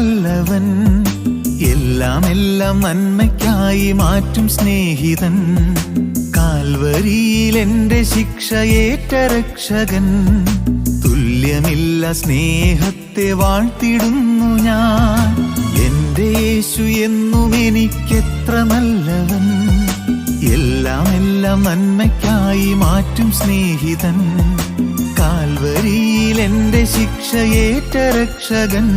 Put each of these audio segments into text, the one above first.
നല്ലവൻ. എല്ലാം എല്ലാം നന്മയ്ക്കായി മാറ്റും സ്നേഹിതൻ. കാൽവരിയിൽ എന്റെ ശിക്ഷയേറ്റ രക്ഷകൻ. തുല്യമില്ല സ്നേഹത്തെ വാഴ്ത്തിടുന്നു ഞാൻ. എന്റെ യേശു എന്നും എനിക്കെത്ര നല്ലവൻ. എല്ലാം എല്ലാം നന്മയ്ക്കായി മാറ്റും സ്നേഹിതൻ. കാൽവരിയിൽ എന്റെ ശിക്ഷയേറ്റ രക്ഷകൻ.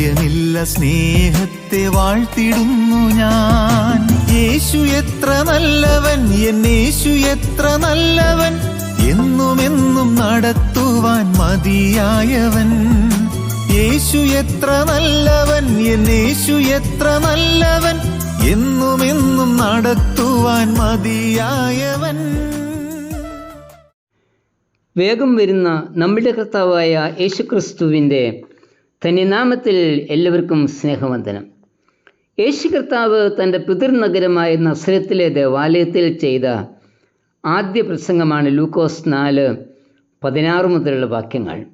തുല്യമില്ല സ്നേഹത്തെ വാഴ്ത്തിടുന്നു ഞാൻ. യേശു എത്ര നല്ലവൻ എന്നേശു എത്ര നല്ലവൻ എന്നുമെന്നും നടത്തുവാൻ മതിയായവൻ. യേശു എത്ര നല്ലവൻ എന്നേശു എത്ര നല്ലവൻ എന്നുമെന്നും നടത്തുവാൻ മതിയായവൻ. വേഗം വരുന്ന നമ്മുടെ കർത്താവായ യേശുക്രിസ്തുവിന്റെ നാമത്തിൽ എല്ലാവർക്കും സ്നേഹവന്ദനം. യേശു കർത്താവ് തന്റെ പിതൃനഗരമായ നസ്രത്തിലെ ദേവാലയത്തിൽ ചെയ്ത ആദ്യ പ്രസംഗമാണ് ലൂക്കോസ് നാല് പതിനാറ് മുതലുള്ള വാക്യങ്ങൾ.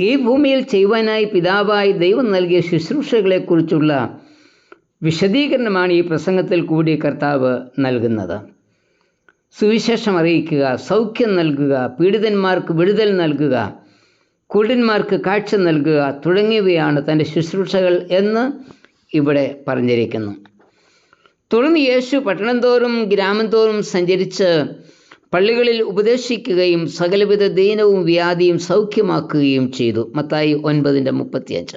ഈ ഭൂമിയിൽ ചെയ്യുവാനായി പിതാവായി ദൈവം നൽകിയ ശുശ്രൂഷകളെക്കുറിച്ചുള്ള വിശദീകരണമാണ് ഈ പ്രസംഗത്തിൽ കൂടി കർത്താവ് നൽകുന്നത്. സുവിശേഷം അറിയിക്കുക സൗഖ്യം നൽകുക പീഡിതന്മാർക്ക് വിടുതൽ നൽകുക കുരുടന്മാർക്ക് കാഴ്ച നൽകുക തുടങ്ങിയവയാണ് തന്റെ ശുശ്രൂഷകൾ എന്ന് ഇവിടെ പറഞ്ഞിരിക്കുന്നു. തുടർന്ന് യേശു പട്ടണം തോറും ഗ്രാമം തോറും സഞ്ചരിച്ച് പള്ളികളിൽ ഉപദേശിക്കുകയും സകലവിധ ദീനവും വ്യാധിയും സൗഖ്യമാക്കുകയും ചെയ്തു. മത്തായി ഒൻപതിന്റെ മുപ്പത്തിയഞ്ച്.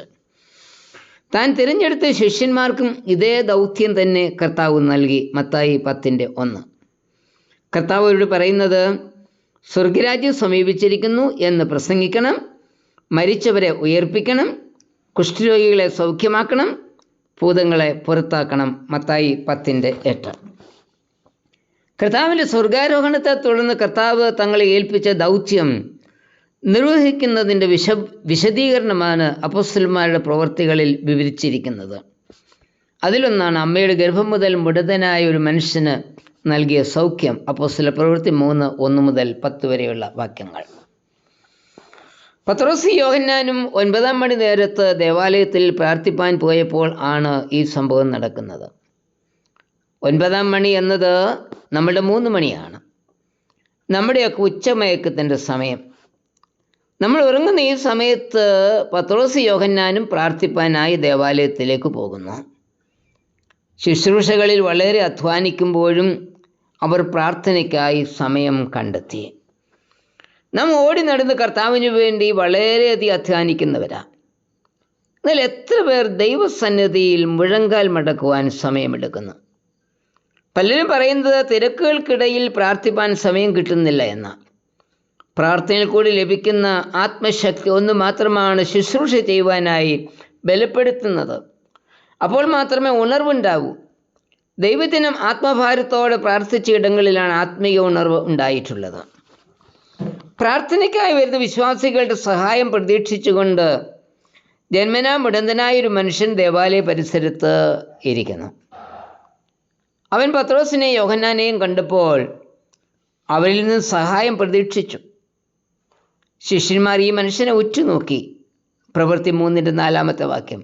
താൻ തിരഞ്ഞെടുത്ത ശിഷ്യന്മാർക്കും ഇതേ ദൗത്യം തന്നെ കർത്താവ് നൽകി. മത്തായി പത്തിന്റെ ഒന്ന്. കർത്താവ് അവരോട് പറയുന്നത് സ്വർഗരാജ്യം സമീപിച്ചിരിക്കുന്നു എന്ന് പ്രസംഗിക്കണം മരിച്ചവരെ ഉയർപ്പിക്കണം കുഷ്ഠരോഗികളെ സൗഖ്യമാക്കണം ഭൂതങ്ങളെ പുറത്താക്കണം. മത്തായി പത്തിന്റെ എട്ട്. കർത്താവിന്റെ സ്വർഗാരോഹണത്തെ തുടർന്ന് കർത്താവ് തങ്ങളെ ഏൽപ്പിച്ച ദൗത്യം നിർവഹിക്കുന്നതിന്റെ വിശ വിശദീകരണമാണ് അപ്പോസ്റ്റൽമാരുടെ പ്രവർത്തികളിൽ വിവരിച്ചിരിക്കുന്നത്. അതിലൊന്നാണ് അമ്മയുടെ ഗർഭം മുതൽ മുടതനായ ഒരു മനുഷ്യന് നൽകിയ സൗഖ്യം. അപ്പോസ്തല പ്രവൃത്തി മൂന്ന് ഒന്ന് മുതൽ പത്ത് വരെയുള്ള വാക്യങ്ങൾ. പത്രോസ് യോഹന്നാനും ഒൻപതാം മണി നേരത്ത് ദേവാലയത്തിൽ പ്രാർത്ഥിപ്പാൻ പോയപ്പോൾ ആണ് ഈ സംഭവം നടക്കുന്നത്. ഒൻപതാം മണി എന്നത് നമ്മുടെ മൂന്ന് മണിയാണ്. നമ്മുടെയൊക്കെ ഉച്ചമയക്കത്തിന്റെ സമയം. നമ്മൾ ഉറങ്ങുന്ന ഈ സമയത്ത് പത്രോസ് യോഹന്നാനും പ്രാർത്ഥിപ്പാനായി ദേവാലയത്തിലേക്ക് പോകുന്നു. ശുശ്രൂഷകളിൽ വളരെ അധ്വാനിക്കുമ്പോഴും അവർ പ്രാർത്ഥനയ്ക്കായി സമയം കണ്ടെത്തി. നാം ഓടി നടന്ന് കർത്താവിന് വേണ്ടി വളരെയധികം അധ്വാനിക്കുന്നവരാ. എന്നാൽ എത്ര പേർ ദൈവസന്നിധിയിൽ മുഴങ്കാൽ മടക്കുവാൻ സമയമെടുക്കുന്നു? പലരും പറയുന്നത് തിരക്കുകൾക്കിടയിൽ പ്രാർത്ഥിപ്പാൻ സമയം കിട്ടുന്നില്ല എന്ന. പ്രാർത്ഥനയിൽ കൂടി ലഭിക്കുന്ന ആത്മശക്തി ഒന്ന് മാത്രമാണ് ശുശ്രൂഷ ചെയ്യുവാനായി ബലപ്പെടുത്തുന്നത്. അപ്പോൾ മാത്രമേ ഉണർവുണ്ടാവൂ. ദൈവദിനം ആത്മഭാരത്തോടെ പ്രാർത്ഥിച്ച ഇടങ്ങളിലാണ് ആത്മീയ ഉണർവ് ഉണ്ടായിട്ടുള്ളത്. പ്രാർത്ഥനയ്ക്കായി വരുന്ന വിശ്വാസികളുടെ സഹായം പ്രതീക്ഷിച്ചുകൊണ്ട് ജന്മനാ മുടന്തനായ ഒരു മനുഷ്യൻ ദേവാലയ പരിസരത്ത് ഇരിക്കുന്നു. അവൻ പത്രോസിനെയും യോഹന്നാനെയും കണ്ടപ്പോൾ അവരിൽ നിന്ന് സഹായം പ്രതീക്ഷിച്ചു. ശിഷ്യന്മാർ ഈ മനുഷ്യനെ ഉറ്റുനോക്കി. പ്രവൃത്തി മൂന്നിന്റെ നാലാമത്തെ വാക്യം.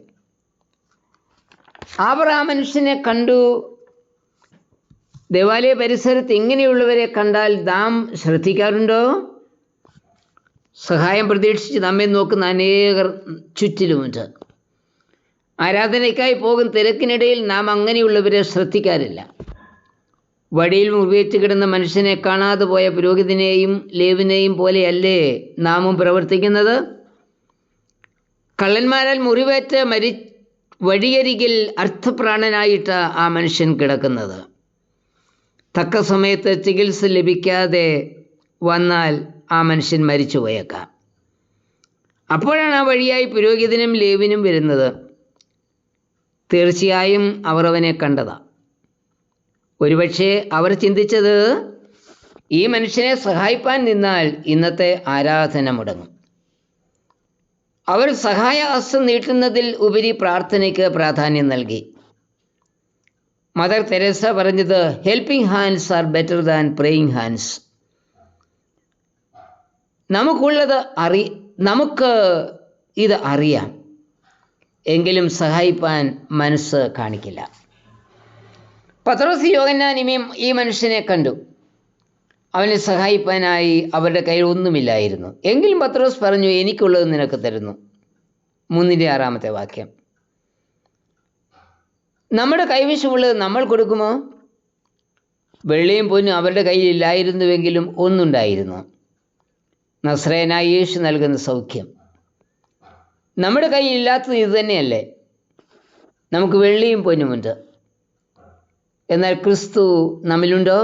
അവർ ആ മനുഷ്യനെ കണ്ടു. ദേവാലയ പരിസരത്ത് ഇങ്ങനെയുള്ളവരെ കണ്ടാൽ നാം ശ്രദ്ധിക്കാറുണ്ടോ? സഹായം പ്രതീക്ഷിച്ച് നമ്മെ നോക്കുന്ന അനേകർ ചുറ്റിലുമുണ്ട്. ആരാധനയ്ക്കായി പോകും തിരക്കിനിടയിൽ നാം അങ്ങനെയുള്ളവരെ ശ്രദ്ധിക്കാറില്ല. വഴിയിൽ മുറിവേറ്റ് കിടന്ന മനുഷ്യനെ കാണാതെ പോയ പുരോഹിതനെയും ലേവിനെയും പോലെയല്ലേ നാമും പ്രവർത്തിക്കുന്നത്? കള്ളന്മാരാൽ മുറിവേറ്റ് മരി വഴിയരികിൽ അർത്ഥപ്രാണനായിട്ട് ആ മനുഷ്യൻ കിടക്കുന്നത്. തക്ക സമയത്ത് ചികിത്സ ലഭിക്കാതെ വന്നാൽ ആ മനുഷ്യൻ മരിച്ചു പോയേക്കാം. അപ്പോഴാണ് ആ വഴിയായി പുരോഹിതനും ലേവിനും വരുന്നത്. തീർച്ചയായും അവർ അവനെ കണ്ടതാ. ഒരുപക്ഷെ അവർ ചിന്തിച്ചത് ഈ മനുഷ്യനെ സഹായിപ്പാൻ നിന്നാൽ ഇന്നത്തെ ആരാധന മുടങ്ങും. അവർ സഹായ ഹസ്തം നീട്ടുന്നതിൽ ഉപരി പ്രാർത്ഥനയ്ക്ക് പ്രാധാന്യം നൽകി. മദർ തെരേസ പറഞ്ഞത് helping hands are better than praying hands നമുക്കുള്ളത് അറി നമുക്ക് ഇത് അറിയാം. എങ്കിലും സഹായിപ്പാൻ മനസ്സ് കാണിക്കില്ല. പത്രോസ് യോഗന്നാനിമയും ഈ മനുഷ്യനെ കണ്ടു. അവനെ സഹായിപ്പാനായി അവരുടെ കയ്യിൽ ഒന്നുമില്ലായിരുന്നു. എങ്കിലും പത്രോസ് പറഞ്ഞു എനിക്കുള്ളത് നിനക്ക് തരുന്നു. മൂന്നിന്റെ ആറാമത്തെ വാക്യം. നമ്മുടെ കൈവശമുള്ളത് നമ്മൾ കൊടുക്കുമോ? വെള്ളിയും പൊന്നും അവരുടെ കയ്യിൽ ഇല്ലായിരുന്നുവെങ്കിലും ഒന്നുണ്ടായിരുന്നു. നസ്രയനായ യേശു നൽകുന്ന സൗഖ്യം. നമ്മുടെ കയ്യിൽ ഇല്ലാത്തത് ഇത് തന്നെയല്ലേ? നമുക്ക് വെള്ളിയും പൊന്നുമുണ്ട് എന്നാൽ ക്രിസ്തു നമ്മിലുണ്ടോ?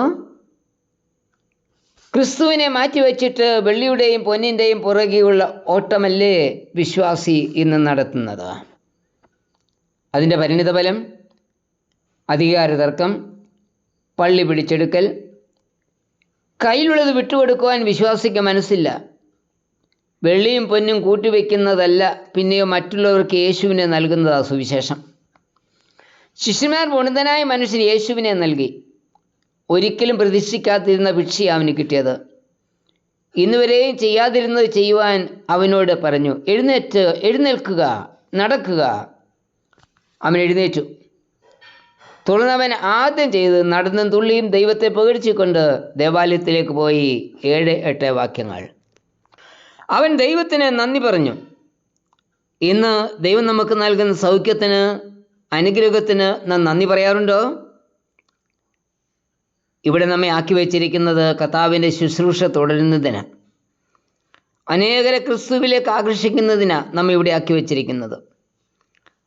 ക്രിസ്തുവിനെ മാറ്റിവെച്ചിട്ട് വെള്ളിയുടെയും പൊന്നിന്റെയും പുറകെയുള്ള ഓട്ടമല്ലേ വിശ്വാസി ഇന്ന് നടത്തുന്നത്? അതിന്റെ പരിണിതഫലം അധികാര തർക്കം പള്ളി പിടിച്ചെടുക്കൽ. കയ്യിലുള്ളത് വിട്ടുകൊടുക്കുവാൻ വിശ്വാസിക്ക് മനസ്സില്ല. വെള്ളിയും പൊന്നും കൂട്ടിവെക്കുന്നതല്ല പിന്നെയോ മറ്റുള്ളവർക്ക് യേശുവിനെ നൽകുന്നതാ സുവിശേഷം. ശിഷ്യന്മാർ ഗുണിതനായ മനുഷ്യൻ യേശുവിനെ നൽകി. ഒരിക്കലും പ്രതീക്ഷിക്കാതിരുന്ന ഭിക്ഷി അവന് കിട്ടിയത്. ഇന്നുവരെയും ചെയ്യാതിരുന്നത് ചെയ്യുവാൻ അവനോട് പറഞ്ഞു എഴുന്നേറ്റ് എഴുന്നേൽക്കുക നടക്കുക. അവൻ എഴുന്നേറ്റു. തുറന്നവൻ ആദ്യം ചെയ്ത് നടന്നും തുള്ളിയും ദൈവത്തെ പുകഴ്ചിക്കൊണ്ട് ദേവാലയത്തിലേക്ക് പോയി. ഏഴ് എട്ട് വാക്യങ്ങൾ. അവൻ ദൈവത്തിന് നന്ദി പറഞ്ഞു. ഇന്ന് ദൈവം നമുക്ക് നൽകുന്ന സൗഖ്യത്തിന് അനുഗ്രഹത്തിന് നാം നന്ദി പറയാറുണ്ടോ? ഇവിടെ നമ്മെ ആക്കി വെച്ചിരിക്കുന്നത് കർത്താവിന്റെ ശുശ്രൂഷ തുടരുന്നതിന് അനേകരെ ക്രിസ്തുവിലേക്ക് ആകർഷിക്കുന്നതിനാ നമ്മെ ഇവിടെ ആക്കി വച്ചിരിക്കുന്നത്.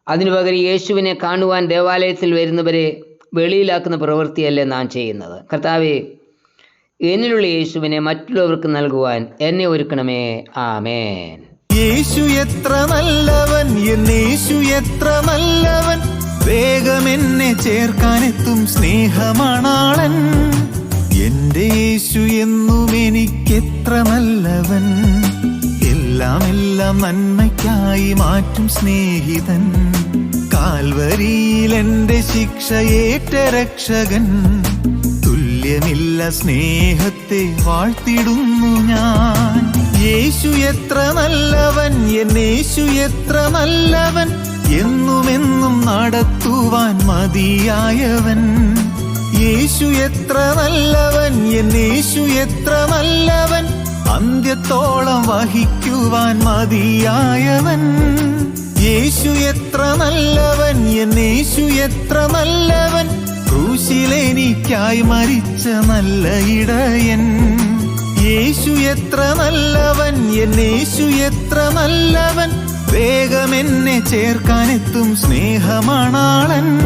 അതിനു പകരം യേശുവിനെ കാണുവാൻ ദേവാലയത്തിൽ വരുന്നവരെ വെളിയിലാക്കുന്ന പ്രവൃത്തിയല്ലേ നാം ചെയ്യുന്നത്. കർത്താവെ എന്നിലുള്ള യേശുവിനെ മറ്റുള്ളവർക്ക് നൽകുവാൻ എന്നെ ഒരുക്കണമേ. ആമേൻ. യേശു എത്ര നല്ലവൻ എന്നേശു എത്ര നല്ലവൻ. വേഗം എന്നെ ചേർക്കാനെത്തും സ്നേഹമാണാളൻ. എന്റെ യേശു എന്നും എനിക്കെത്ര നല്ലവൻ. എല്ലാം എല്ലാം നന്മയ്ക്കായി മാറ്റും സ്നേഹിതൻ. കാൽവരിയിൽ എന്റെ ശിക്ഷയേറ്റ രക്ഷകൻ. തുല്യമില്ല സ്നേഹത്തെ വാഴ്ത്തിടുന്നു ഞാൻ. യേശു എത്ര നല്ലവൻ എന്നേശു എത്ര നല്ലവൻ എന്നുമെന്നും നടത്തുവാൻ മതിയായവൻ. യേശു എത്ര നല്ലവൻ എന്നേശു എത്ര നല്ലവൻ അന്ത്യത്തോളം വഹിക്കുവാൻ മതിയായവൻ. യേശു എത്ര നല്ലവൻ എന്നേശു എത്ര നല്ലവൻ ക്രൂശിലെനിക്കായി മരിച്ച നല്ല ഇടയൻ. യേശു എത്ര നല്ലവൻ എന്നേശു എത്ര നല്ലവൻ. വേഗം എന്നെ ചേർക്കാനെത്തും സ്നേഹമാണാളൻ.